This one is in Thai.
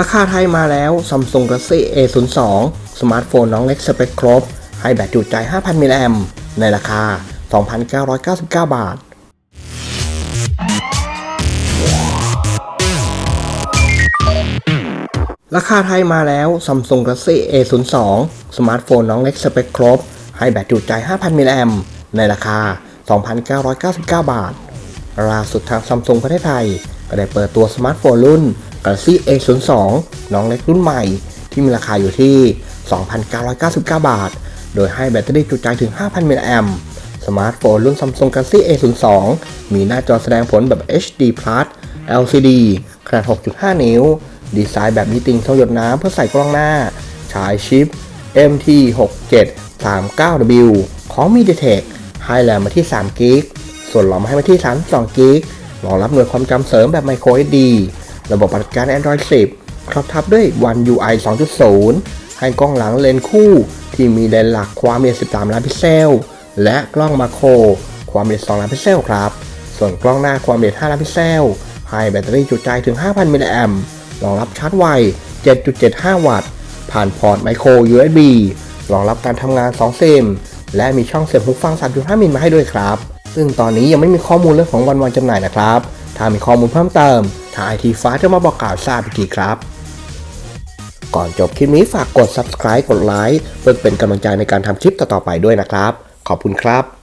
ราคาไทยมาแล้ว Samsung Galaxy A02 สมาร์ทโฟนน้องเล็กสเปคครบ ให้แบตจุใจ 5,000มิลลิแอมในราคา 2,999 บาทราคาไทยมาแล้ว Samsung Galaxy A02 สมาร์ทโฟนน้องเล็กสเปคครบ ให้แบตจุใจ 5,000 มิลลิแอมในราคา 2,999 บาทล่าสุดทางซัมซุงประเทศไทย ก็ได้เปิดตัวสมาร์ทโฟนรุ่น Galaxy A02 น้องเล็กรุ่นใหม่ ที่มีราคาอยู่ที่ 2,999 บาท โดยให้แบตเตอรี่จุใจถึง 5,000 มิลลิแอมสมาร์ทโฟนรุ่น Samsung Galaxy A02 มีหน้าจอแสดงผลแบบ HD Plus LCD ขนาด 6.5 นิ้ว ดีไซน์แบบมีติ่งทรงหยดน้ำเพื่อใส่กล้องหน้าฉายชิป MT6739W ของ MediaTek ให้แรมมาที่3กิกส่วนหลอมให้มาที่32กิก รองรับหน่วยความจำเสริมแบบ Micro SD ระบบปฏิบัติการ Android 10 ครอบทับด้วย One UI 2.0 ให้กล้องหลังเลนส์คู่ ที่มีเลนส์หลักความละเอียด 13 ล้านพิกเซล และกล้องมาโคร ความละเอียด 2 ล้านพิกเซลครับ ส่วนกล้องหน้าความละเอียด 5 ล้านพิกเซล ให้แบตเตอรี่จุใจถึง 5,000 มิลลิแอมป์รองรับชาร์จไว 7.75 วัตต์ ผ่านพอร์ตไมโคร USB รองรับการทำงาน 2 เซม และมีช่องเสียบหูฟัง 3.5 มิลมาให้ด้วยครับ ซึ่งตอนนี้ยังไม่มีข้อมูลเรื่องของวันวางจำหน่ายนะครับ ถ้ามีข้อมูลเพิ่มเติมทางไอทีฟ้าจะมาบอกกล่าวทราบอีกทีครับ ก่อนจบคลิปนี้ฝากกด subscribe กดไลค์เพื่อเป็นกำลังใจในการทำคลิปต่อๆไปด้วยนะครับ ขอบคุณครับ